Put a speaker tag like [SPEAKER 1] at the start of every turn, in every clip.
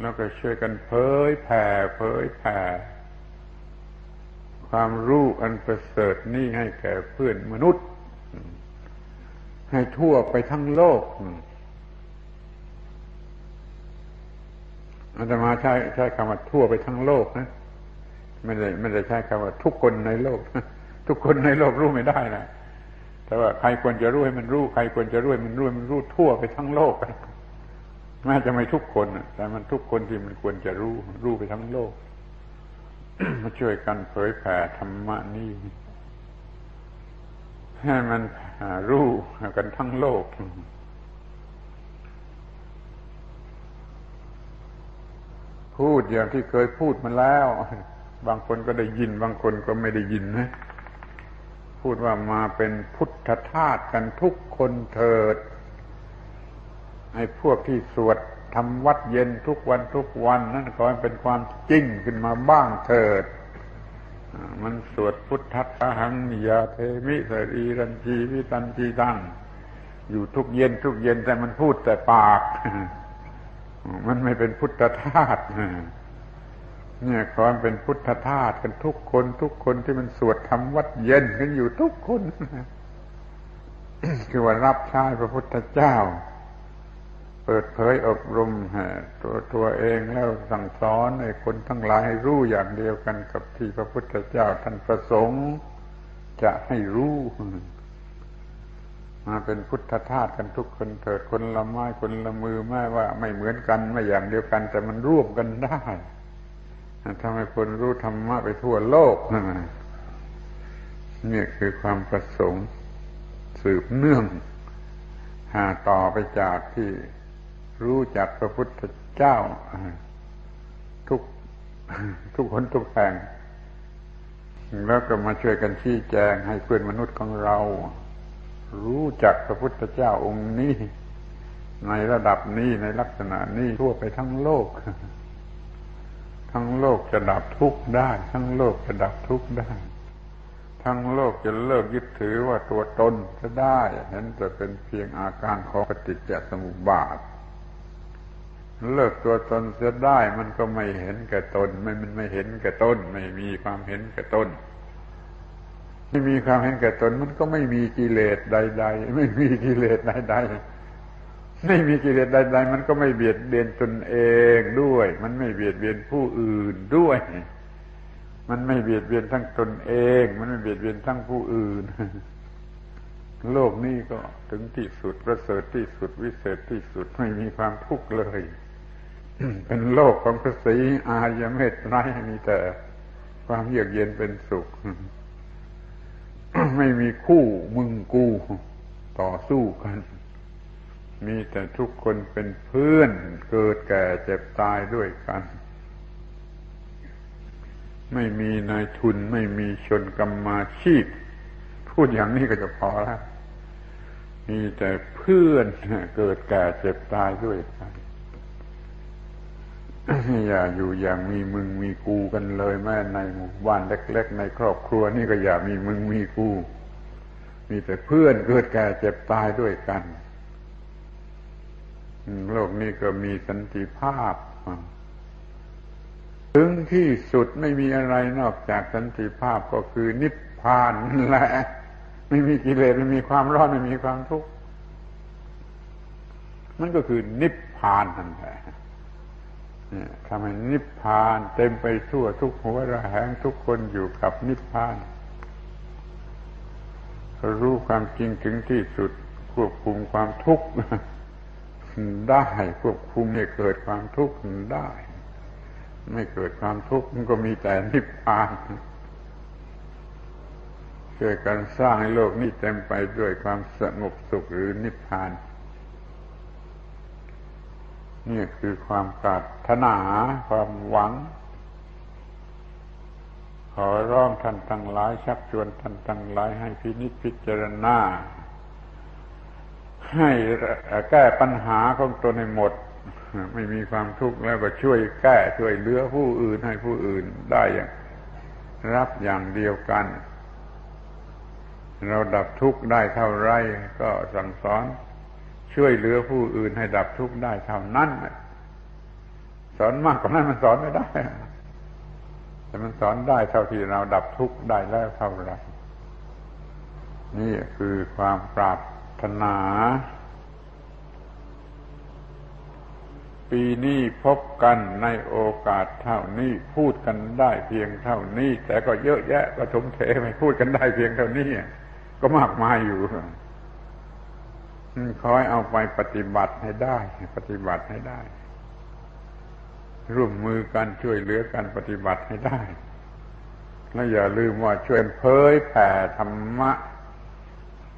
[SPEAKER 1] แล้วก็ช่วยกันเผยแผ่เผยแผ่ความรู้อันประเสริฐนี่ให้แก่เพื่อนมนุษย์ ให้ทั่วไปทั้งโลกอาตมาใช้ใช้คำว่าทั่วไปทั้งโลกนะไม่ได้ไม่ได้ใช้คำว่าทุกคนในโลก ทุกคนในโลกรู้ไม่ได้นะแต่ว่าใครควรจะรู้ให้มันรู้ ใครควรจะรู้ให้มันรู้มันรู้ทั่วไปทั้งโลก แม้จะไม่ทุกคน แต่มันทุกคนที่มันควรจะรู้ รู้ไปทั้งโลก มาช่วยกันเผยแผ่ธรรมะนี่ ให้มันรู้กันทั้งโลก พูดอย่างที่เคยพูดมาแล้ว บางคนก็ได้ยิน บางคนก็ไม่ได้ยินนะ พูดว่ามาเป็นพุทธทาสกันทุกคนเถิด ไอ้พวกที่สวดทำวัดเย็นทุกวันทุกวัน นั่นขอให้เป็นความจริงขึ้นมาบ้างเถิด มันสวดพุทธัสหังยาเทมิสรีรันจีวิตันจีตังอยู่ทุกเย็นทุกเย็นแต่มันพูดแต่ปาก มันไม่เป็นพุทธทาสเนี่ยขอเป็นพุทธทาสกันทุกคนทุกคนที่มันสวดทำวัดเย็นกันอยู่ทุกคน คือว่ารับใช้พระพุทธเจ้า เปิดเผยอบรมตัวตัวเองแล้วสั่งสอนให้คนทั้งหลายให้รู้อย่างเดียวกันกับที่พระพุทธเจ้าท่านประสงค์ จะให้รู้มาเป็นพุทธทาสกันทุกคนเถิดคนละไม้คนละมือแม้ว่า ไม่เหมือนกันไม่อย่างเดียวกัน แต่มันร่วมกันได้ทำให้คนรู้ธรรมะไปทั่วโลกนี่คือความประสงค์ สืบเนื่องหาต่อไปจากที่ รู้จักพระพุทธเจ้า ทุกทุกคนทุกแห่ง แล้วก็มาช่วยกันชี้แจงให้เพื่อนมนุษย์ของเรา รู้จักพระพุทธเจ้าองค์นี้ ในระดับนี้ในลักษณะนี้ทั่วไปทั้งโลก ทั้งโลกจะดับทุกข์ได้ ทั้งโลกจะดับทุกข์ได้ทั้งโลกจะเลิกยึดถือว่าตัวตนจะได้เห็นแต่เป็นเพียงอาการของปฏิจจสมุปบาท เลิกตัวตนเสียได้มันก็ไม่เห็นแก่ตน ไม่มันไม่เห็นแก่ตน ไม่มีความเห็นแก่ตน ไม่มีความเห็นแก่ตน มันก็ไม่มีกิเลสใด ๆ ไม่มีกิเลสใด ๆ ไม่มีกิเลสใด ๆ มันก็ไม่เบียดเบียนตนเองด้วย มันไม่เบียดเบียนผู้อื่นด้วย มันไม่เบียดเบียนทั้งตนเอง มันไม่เบียดเบียนทั้งผู้อื่น โลกนี้ก็ถึงที่สุดประเสริฐที่สุดวิเศษที่สุดไม่มีความทุกข์เลย เป็นโลกของพระศรีอายเมตไรมีแต่ความเยือกเย็นเป็นสุข ไม่มีคู่มึงกูต่อสู้กัน มีแต่ทุกคนเป็นเพื่อนเกิดแก่เจ็บตายด้วยกัน ไม่มีนายทุนไม่มีชนกรรมาชีพ พูดอย่างนี้ก็จะพอแล้วมีแต่เพื่อนเกิดแก่เจ็บตายด้วยกัน อย่าอยู่อย่างมีมึงมีกูกันเลยแม้ในหมู่บ้านเล็ก ๆ ในครอบครัวนี่ก็อย่ามีมึงมีกู มีแต่เพื่อนเกิดแก่เจ็บตายด้วยกันโลกนี้ก็มีสันติภาพ ถึงที่สุดไม่มีอะไรนอกจากสันติภาพก็คือนิพพานแหละไม่มีกิเลสไม่มีความร้อนไม่มีความทุกข์มันก็คือนิพพานนั่นแหละ ทำให้นิพพานเต็มไปทั่วทุกหัวระแหงทุกคนอยู่กับนิพพาน รู้ความจริงถึงที่สุดควบคุมความทุกข์ได้ควบคุมให้เกิดความทุกข์ได้ ไม่เกิดความทุกข์มันก็มีแต่นิพพานช่วยกันสร้างให้โลกนี้เต็มไปด้วยความสงบสุขหรือนิพพาน นี่คือความปรารถนา ความหวัง ขอร้องท่านทั้งหลายชักชวนท่านทั้งหลายให้พินิจพิจารณา ให้แก้ปัญหาของตนให้หมด ไม่มีความทุกข์แล้วก็ช่วยแก้ช่วยเหลือผู้อื่นให้ผู้อื่นได้อย่างรับอย่างเดียวกัน เราดับทุกข์ได้เท่าไรก็สั่งสอน ช่วยเหลือผู้อื่นให้ดับทุกข์ได้เท่านั้นสอนมากกว่านั้นมันสอนไม่ได้ แต่มันสอนได้เท่าที่เราดับทุกข์ได้แล้วเท่าไรนี่คือความปรารถนา ปีนี้พบกันในโอกาสเท่านี้ พูดกันได้เพียงเท่านี้ แต่ก็เยอะแยะก็ถมเทไม่พูดกันได้เพียงเท่านี้ ก็มากมายอยู่ คอยเอาไปปฏิบัติให้ได้ ปฏิบัติให้ได้ ร่วมมือกันช่วยเหลือกันปฏิบัติให้ได้ และอย่าลืมว่าช่วยเผยแผ่ธรรมะ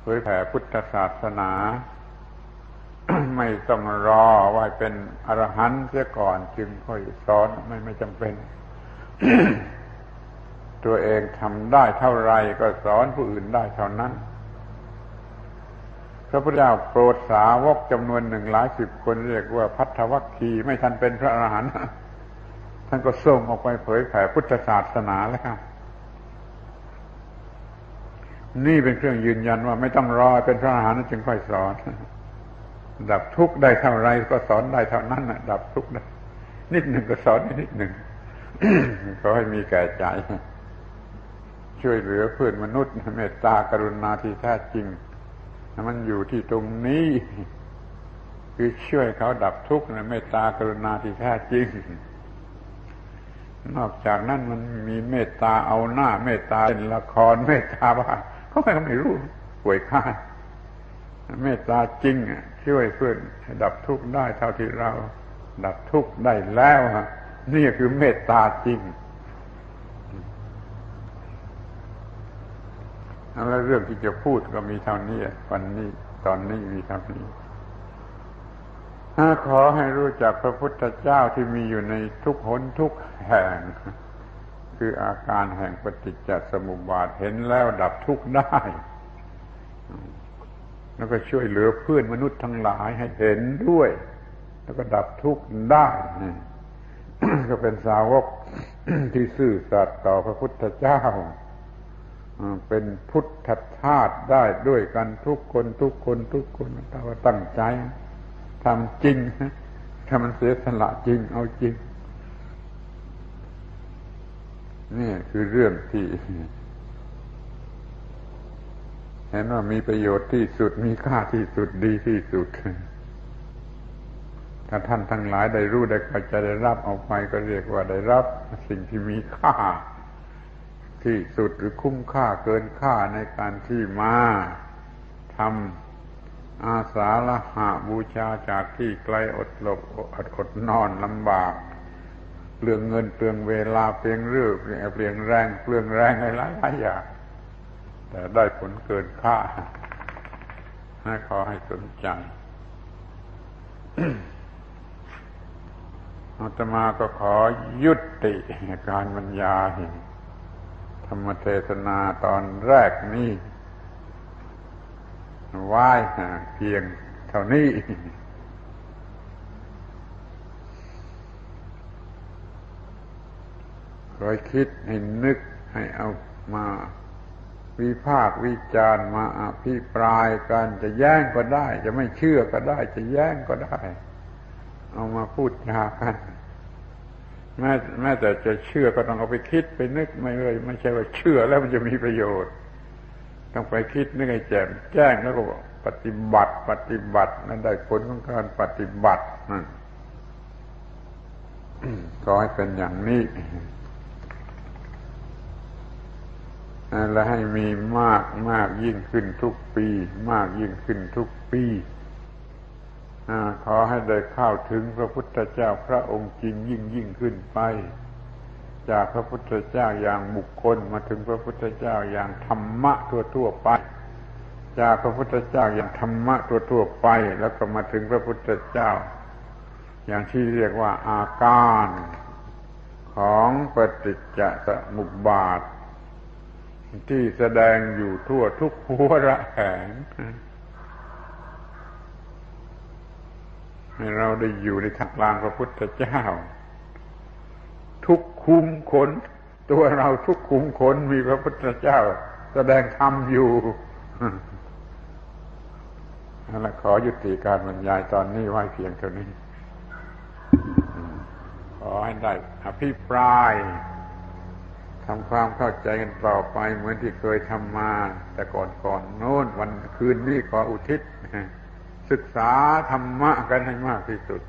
[SPEAKER 1] เผยแผ่พุทธศาสนา ไม่ต้องรอว่าเป็นอรหันต์เสียก่อนจึงค่อยสอนไม่ไม่จำเป็น ตัวเองทำได้เท่าไรก็สอนผู้อื่นได้เท่านั้น ระพุทธเจ้าโปรดสาวกจำนวนหนึ่งหลายสิบคนเรียกว่าพัทธวัคคีไม่ทันเป็นพระอรหันต์ท่านก็ส่งออกไปเผยแผ่พุทธศาสนาแล้วครับนี่เป็นเครื่องยืนยันว่าไม่ต้องรอเป็นพระอรหันต์จึงค่อยสอน ดับทุกข์ได้เท่าไรก็สอนได้เท่านั้นนะดับทุกข์ได้นิดหนึ่งก็สอนนิดหนึ่งขอให้มีแก่ใจ ช่วยเหลือเพื่อนมนุษย์เมตตากรุณาที่แท้จริง มันอยู่ที่ตรงนี้ คือช่วยเขาดับทุกข์นะเมตตากรุณาที่แท้จริง นอกจากนั้นมันมีเมตตาเอาหน้า เมตตาเป็นละคร เมตตาบ้าเขาไม่รู้ป่วยค่าเมตตาจริงช่วยเพื่อนดับทุกข์ได้เท่าที่เรา ดับทุกข์ได้แล้วนี่คือเมตตาจริง แล้วเรื่องที่จะพูดก็มีเท่านี้วันนี้ตอนนี้มีเท่านี้ขอให้รู้จักพระพุทธเจ้าที่มีอยู่ในทุกหนทุกแห่ง คืออาการแห่งปฏิจจสมุปบาทเห็นแล้วดับทุกข์ได้ แล้วก็ช่วยเหลือเพื่อนมนุษย์ทั้งหลายให้เห็นด้วย แล้วก็ดับทุกข์ได้ก็เป็นสาวกที่ซื่อสัตย์ต่อพระพุทธเจ้า เป็นพุทธทาสได้ด้วยกันทุกคนทุกคนทุกคนถ้าว่าตั้งใจทำจริงถ้ามันเสียสละจริง เอาจริง นี่คือเรื่องที่เห็นว่ามีประโยชน์ที่สุดมีค่าที่สุดดีที่สุด ถ้าท่านทั้งหลายได้รู้ได้ก็จได้รับเอาไปก็เรียกว่าได้รับ สิ่งที่มีค่า ที่สุดหรือคุ้มค่าเกินค่าในการที่มาทำอาสาละหาบูชาจากที่ไกลอดหลบอดอดนอนลำบากเปลืองเงินเปลืองเวลาเปลืองเรื่องเปลืองแรงเปลืองแรงหลายหลายอย่างแต่ได้ผลเกินค่าให้ขอให้สนใจอาตมาก็ขอยุติการบรรยาย ธรรมเทศนาตอนแรกนี้ไหว้เพียงเท่านี้ คอยคิดให้นึกให้เอามาวิพากวิจารมาอภิปรายกันจะแย้งก็ได้ จะไม่เชื่อก็ได้ จะแย้งก็ได้ เอามาพูดจากัน แม้แม้แต่จะเชื่อก็ต้องเอาไปคิดไปนึกไม่เลยไม่ใช่ว่าเชื่อแล้วมันจะมีประโยชน์ ต้องไปคิดนึกให้แจ่มแจ้งแล้วก็ปฏิบัติ ปฏิบัตินั่นได้ผลของการปฏิบัตินั่นก็ให้เป็นอย่างนี้และให้มีมากมากยิ่งขึ้นทุกปี มากยิ่งขึ้นทุกปี ขอให้ได้เข้าถึงพระพุทธเจ้าพระองค์จริงยิ่งยิ่งขึ้นไป จากพระพุทธเจ้าอย่างบุคคลมาถึงพระพุทธเจ้าอย่างธรรมะทั่วทั่วไป จากพระพุทธเจ้าอย่างธรรมะทั่วทั่วไป แล้วก็มาถึงพระพุทธเจ้า อย่างที่เรียกว่าอาการของปฏิจจสมุปบาท ที่แสดงอยู่ทั่วทุกหัวระแหง ให้เราได้อยู่ในทักลางพระพุทธเจ้า ทุกคุมขน ตัวเราทุกคุมขนมีพระพุทธเจ้า แสดงธรรมอยู่นั่นแหละขอยุติการบรรยายตอนนี้ไว้เพียงเท่านี้ ขอให้ได้อภิปรายทำความเข้าใจกันต่อไปเหมือนที่เคยทำมา แต่ก่อนก่อนโน้นวันคืนนี้ขออุทิศ ศึกษาธรรมะกันให้มากที่สุด